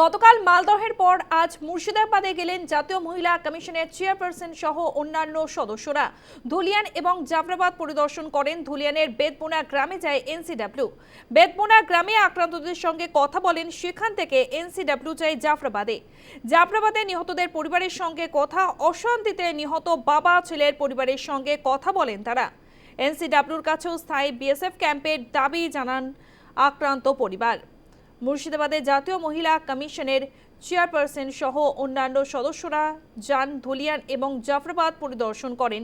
গতকাল মালদহের পর আজ মুর্শিদাবাদে গেলেন জাতীয় মহিলা কমিশনের চেয়ারপারসন সহ অন্যান্য সদস্যরা। ধুলিয়ান এবং জাফরাবাদ পরিদর্শন করেন। ধুলিয়ানের বেদবোনা গ্রামে যায় এনসিডাব্লিউ। বেদবোনা গ্রামে আক্রান্তদের সঙ্গে কথা বলেন সেখান থেকে এনসিডাব্লিউ যায় জাফরাবাদে। জাফরাবাদে নিহতদের পরিবারের সঙ্গে কথা, অশান্তিতে নিহত বাবা ছেলের পরিবারের সঙ্গে কথা বলেন তারা। এনসিডব্লিউর কাছেও স্থায়ী বিএসএফ ক্যাম্পের দাবি জানান আক্রান্ত পরিবার। মুর্শিদাবাদে জাতীয় মহিলা কমিশনের চেয়ারপারসন সহ অন্যান্য সদস্যরা যান ধুলিয়ান এবং জাফরাবাদ পরিদর্শন করেন।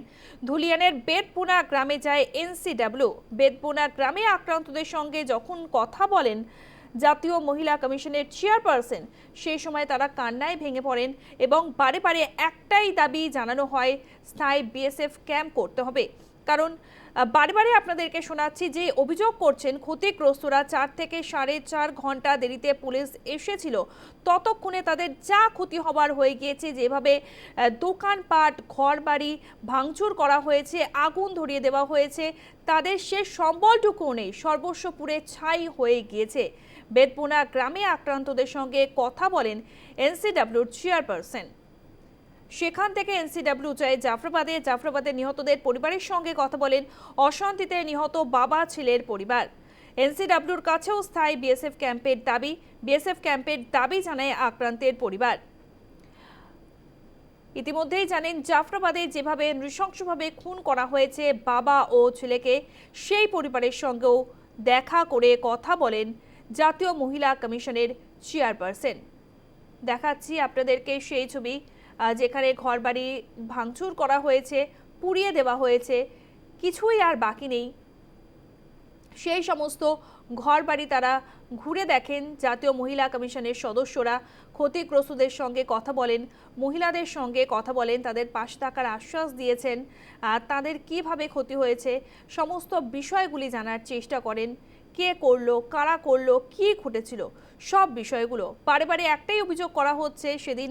ধুলিয়ানের বেদপুনা গ্রামে যায় এনসিডব্লিউ। বেদপুনা গ্রামে আক্রান্তদের সঙ্গে যখন কথা বলেন জাতীয় মহিলা কমিশনের চেয়ারপারসন, সেই সময় তারা কান্নায় ভেঙে পড়েন এবং বারে বারে একটাই দাবি জানানো হয়, স্থায়ী বিএসএফ ক্যাম্প করতে হবে। কারণ বারে আপনাদেরকে শোনাচ্ছি যে অভিযোগ করছেন ক্ষতিগ্রস্তরা চার থেকে সাড়ে চার ঘণ্টা দেরিতে পুলিশ এসেছিল। ততক্ষণে তাদের যা ক্ষতি হবার হয়ে গিয়েছে, যেভাবে দোকানপাট, ঘরবাড়ি ভাঙচুর করা হয়েছে, আগুন ধরিয়ে দেওয়া হয়েছে, তাদের সে সম্বলটুকুও নেই, সর্বস্ব পুড়ে ছাই হয়ে গিয়েছে। বেদপুনা গ্রামে আক্রান্তদের সঙ্গে কথা বলেন এনসিডব্লিউর চেয়ারপারসন। সেখান থেকে এনসিডব্লিউ যায় জাফরাবাদে। জাফরাবাদে নিহতদের পরিবারের সঙ্গে কথা বলেন অশান্তিতে নিহত বাবা, ছেলের পরিবার। এনসিডব্লিউর কাছেও স্থায়ী বিএসএফ ক্যাম্পের দাবি, বিএসএফ ক্যাম্পের দাবি জানায় আক্রান্তের পরিবার। ইতিমধ্যেই জানেন, জাফরাবাদে যেভাবে নৃশংসভাবে খুন করা হয়েছে বাবা ও ছেলেকে, সেই পরিবারের সঙ্গেও দেখা করে কথা বলেন জাতীয় মহিলা কমিশনের চেয়ারপারসন। দেখাচ্ছি আপনাদেরকে সেই ছবি। যেখানে ঘরবাড়ি ভাঙচুর করা হয়েছে, পুড়িয়ে দেওয়া হয়েছে, কিছুই আর বাকি নেই। সেই সমস্ত ঘরবাড়ি তারা ঘুরে দেখেন। জাতীয় মহিলা কমিশনের সদস্যরা ক্ষতিগ্রস্তদের সঙ্গে কথা বলেন, মহিলাদের সঙ্গে কথা বলেন, তাদের পাশে থাকার আশ্বাস দিয়েছেন, আর তাদের কীভাবে ক্ষতি হয়েছে, সমস্ত বিষয়গুলি জানার চেষ্টা করেন। কে করল, কারা করল, কি ঘটেছিল, সব বিষয়গুলো। বারে বারে একটাই অভিযোগ করা হচ্ছে, সেদিন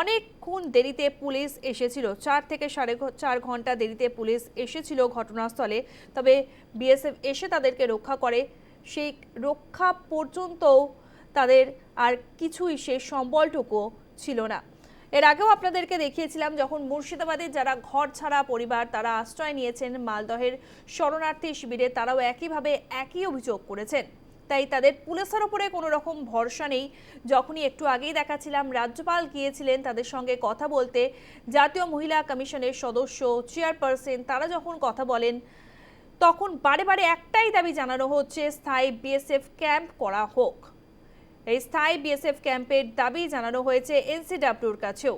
অনেকক্ষণ দেরিতে পুলিশ এসেছিল। চার থেকে সাড়ে চার ঘণ্টা দেরিতে পুলিশ এসেছিল ঘটনাস্থলে। তবে বিএসএফ এসে তাদেরকে রক্ষা করে। সেই রক্ষা পর্যন্তও তাদের আর কিছুই সেই সম্বলটুকু ছিল না। এর আগেও আপনাদেরকে দেখিয়েছিলাম যখন মুর্শিদাবাদে যারা ঘর ছাড়া পরিবার, তারা আশ্রয় নিয়েছেন মালদহের শরণার্থী শিবিরে, তারাও একইভাবে একই অভিযোগ করেছেন। তাই তাদের পুলিশের ওপরে কোনো রকম ভরসা নেই। যখনই একটু আগেই দেখাচ্ছিলাম, রাজ্যপাল গিয়েছিলেন তাদের সঙ্গে কথা বলতে। জাতীয় মহিলা কমিশনের সদস্য, চেয়ারপারসন, তারা যখন কথা বলেন, তখন বারে বারে একটাই দাবি জানানো হচ্ছে, স্থায়ী বিএসএফ ক্যাম্প করা হোক। এই স্থায়ী বিএসএফ ক্যাম্পের দাবি জানানো হয়েছে এনসিডব্লিউর কাছেও।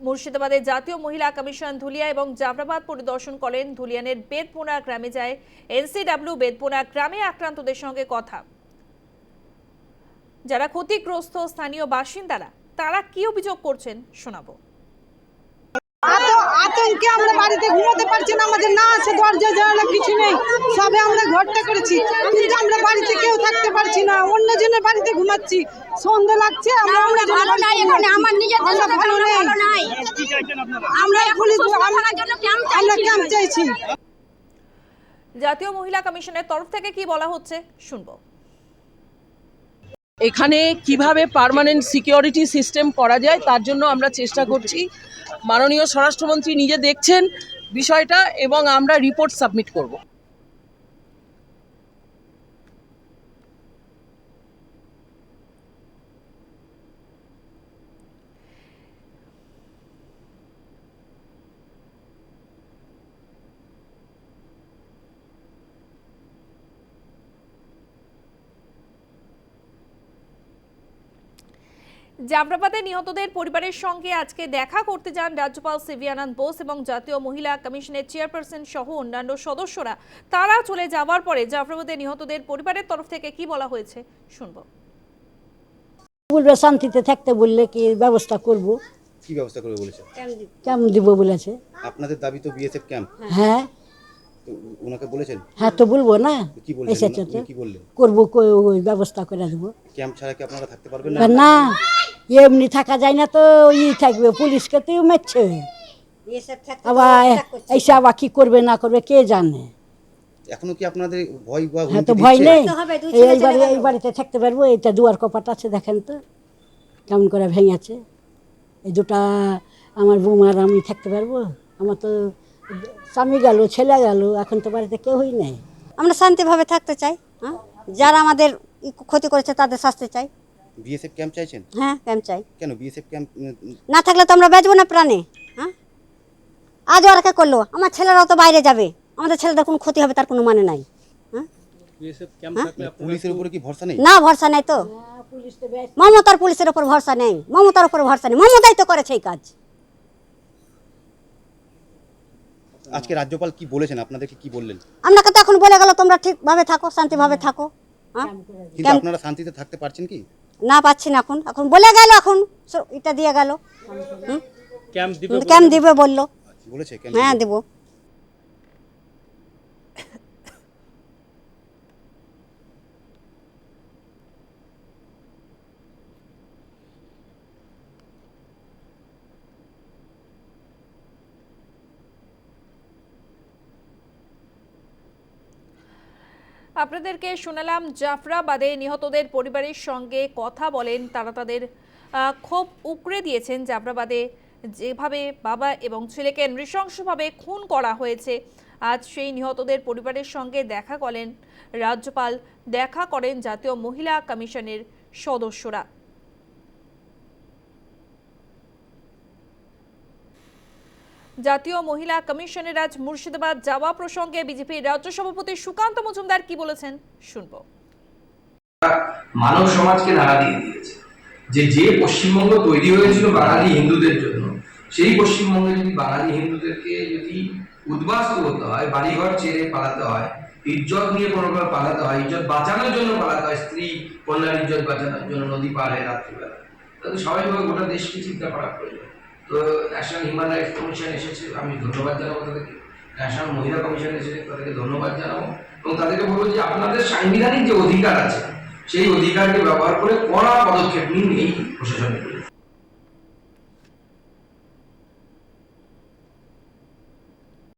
মুর্শিদাবাদের জাতীয় মহিলা কমিশন ধুলিয়া এবং জাফরাবাদ পরিদর্শন করেন। ধুলিয়ানের বেদপোনা গ্রামে যায় এনসিডব্লিউ বেদপোনা গ্রামে আক্রান্তদের সঙ্গে কথা। যারা ক্ষতিগ্রস্ত স্থানীয় বাসিন্দারা, তারা কি অভিযোগ করছেন শোনাবো। এত আতঙ্কে আমরা বাড়িতে ঘুমোতে পারছি না আমাদের না আছে দরজা জানালা কিছু নেই। সবে আমরা ঘরটা করেছি। কিন্তু আমরা বাড়িতে কেউ থাকতে পারছি না অন্য জনের বাড়িতে ঘুমাচ্ছি। সন্ধ্যা লাগছে আমরা ভালো নাই এখানে আমার নিজের আমরা দেশে ভালো ভালো নাই। আমরা পুলিশ আমরা ক্যাম্প চাইছি জাতীয় মহিলা কমিশনের তরফ থেকে কি বলা হচ্ছে? শুনব। এখানে কীভাবে পারমানেন্ট সিকিউরিটি সিস্টেম করা যায়, তার জন্য আমরা চেষ্টা করছি। মাননীয় স্বরাষ্ট্রমন্ত্রী নিজে দেখছেন বিষয়টা এবং আমরা রিপোর্ট সাবমিট করব। জাফরাবাদে নিহতদের পরিবারের সঙ্গে আজকে দেখা করতে যান রাজ্যপাল সিভি আনন্দ বোস এবং জাতীয় মহিলা কমিশনের চেয়ারপারসন সহ অন্যান্য সদস্যরা। তারা চলে যাওয়ার পরে জাফরাবাদে নিহতদের পরিবারের তরফ থেকে কি বলা হয়েছে শুনব। বলবে শান্তিতে থাকতে বললে কি ব্যবস্থা করব? কি ব্যবস্থা করবে বলেছে? কেমন দিব। বলেছে। আপনাদের দাবি তো বিএসএফ ক্যাম্প। হ্যাঁ। ওনাকে বলেছেন? হ্যাঁ তো বলব না। কি বললেন? এসেছে তো। কি বললেন? করব ব্যবস্থা করে দেবো। ক্যাম্প ছাড়া কি আপনারা থাকতে পারবেন না? না। এমনি থাকা যায় না তো ই থাকবে পুলিশকে তো মারছে। আবার এসে আবার কি করবে না করবে কে জানে? এখনও কি আপনাদের ভয় বা হ্যাঁ তো ভয় নেই। এই এই বাড়ি এই বাড়িতে থাকতে পারব এইটা দুয়ার কপাট আছে দেখেন তো। কেমন করে ভেঙেছে। এই দুটা আমার বৌমার আমি থাকতে পারব। আমার তো স্বামী গেল ছেলে গেল এখন তো বাড়িতে কেউই নেই। আমরা শান্তিভাবে থাকতে চাই হ্যাঁ? যারা আমাদের ই ক্ষতি করেছে তাদের শাস্তি চাই। বিএসএফ ক্যাম্প চাইছেন? হ্যাঁ কেন চাই। কেন বিএসএফ ক্যাম্প না থাকলে তো আমরা বেচবো না প্রাণে হ্যাঁ? আজ ওরা করল? আমার ছেলেরাও তো বাইরে যাবে। আমাদের ছেলেদের কোনো ক্ষতি হবে তার কোনো মানে নাই হ্যাঁ? পুলিশের উপরে কি ভরসা নেই? না ভরসা নেই তো। মমতার পুলিশের ওপর ভরসা নেই মমতার ওপর ভরসা নেই। মমতাই তো করেছে এই কাজ। আজকে রাজ্যপাল কি বলেছেন? আপনাদেরকে কি বললেন? আপনাকে তো এখন বলে গেল তোমরা ঠিকভাবে থাকো শান্তিভাবে থাকো হ্যাঁ? কিন্তু আপনারা শান্তিতে থাকতে পারছেন কি? না পাচ্ছি না এখন। এখন বলে গেল এখন। সো- এটা দিয়ে গেল। ক্যাম্প দিবে বলল। হ্যাঁ দেবো। আপনাদেরকে শোনালাম, জাফরাবাদে নিহতদের পরিবারের সঙ্গে কথা বলেন। তারা তাদের ক্ষোভ উকড়ে দিয়েছেন জাফরাবাদে। যেভাবে বাবা এবং ছেলেকে নৃশংসভাবে খুন করা হয়েছে, আজ সেই নিহতদের পরিবারের সঙ্গে দেখা করেন রাজ্যপাল। দেখা করেন জাতীয় মহিলা কমিশনের সদস্যরা। জাতীয় মহিলা কমিশনের আজ মুর্শিদাবাদ যাওয়া প্রসঙ্গে বিজেপির রাজ্য সভাপতি সুকান্ত মজুমদার কি বলেছেন শুনব। মানব সমাজকে নাড়া দিয়ে দিয়েছে। যে যে পশ্চিমবঙ্গ তৈরি হয়েছিল বাঙালি হিন্দুদের জন্য, সেই পশ্চিমবঙ্গে যদি বাঙালি হিন্দুদেরকে যদি উদ্বাস্ত করতে হয়, বাড়িঘর ছেড়ে পালাতে হয়, ইজ্জত নিয়ে কোনো পালাতে হয়, ইজ্জত বাঁচানোর জন্য পালাতে হয়, স্ত্রী কন্যার ইজ্জত বাঁচানোর জন্য নদী পার রাত্রিবেলা, তাহলে স্বাভাবিকভাবে গোটা দেশকে চিন্তা করা প্রয়োজন। তো ন্যাশনাল হিউম্যান রাইটস কমিশন এসেছে, আমি ধন্যবাদ জানাব তাদেরকে। ন্যাশনাল মহিলা কমিশন এসেছে, তাদেরকে ধন্যবাদ জানাব। এবং তাদেরকে বলব যে আপনাদের সাংবিধানিক যে অধিকার আছে, সেই অধিকারকে ব্যবহার করে কড়া পদক্ষেপ নিন এই প্রশাসনের।